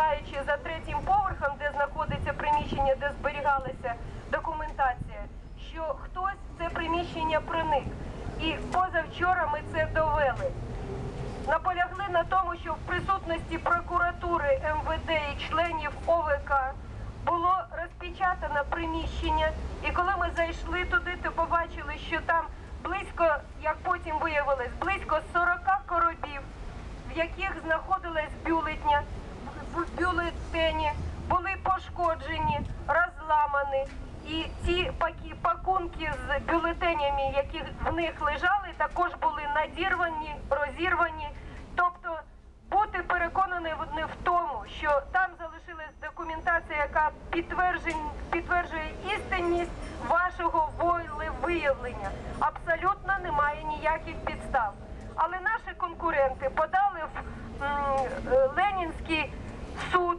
спостерігаючи за третім поверхом, де знаходиться приміщення, де зберігалася документація, що хтось це приміщення проник. І позавчора ми це довели. Наполягли на тому, що в присутності прокуратури МВД і членів ОВК було розпечатано приміщення. І коли ми зайшли туди, то побачили, що там близько, як потім виявилось, близько 40 коробів, в яких знаходилась бюлетня, бюлетені були пошкоджені, розламані. І паки, пакунки з бюлетенями, які в них лежали, також були надірвані, розірвані. Тобто бути переконаний в- в тому, що там залишилась документація, яка підтверджує істинність вашого волевиявлення. Абсолютно немає ніяких підстав. Але наші конкуренти подали в е, Ленінський суд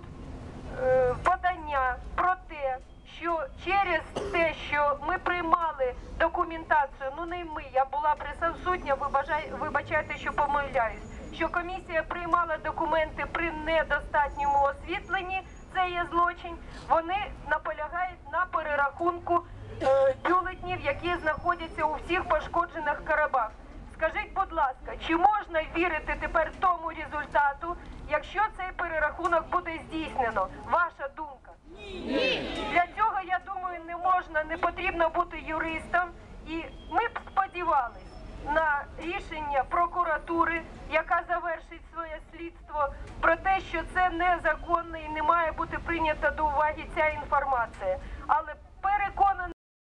е, подання про те, що через те, що ми приймали документацію, ну не ми, я була присутня, вибачайте, що помиляюсь, що комісія приймала документи при недостатньому освітленні, це є злочин. Вони наполягають на перерахунку е, бюлетнів, які знаходяться у всіх пошкоджених коробах. Скажіть, будь ласка, чи можна вірити тепер тому результату, якщо цей перерахунок буде здійснено? Ваша думка? Ні. Для цього, я думаю, не можна, не потрібно бути юристом. І ми б сподівались на рішення прокуратури, яка завершить своє слідство, про те, що це незаконно і не має бути прийнята до уваги ця інформація. Але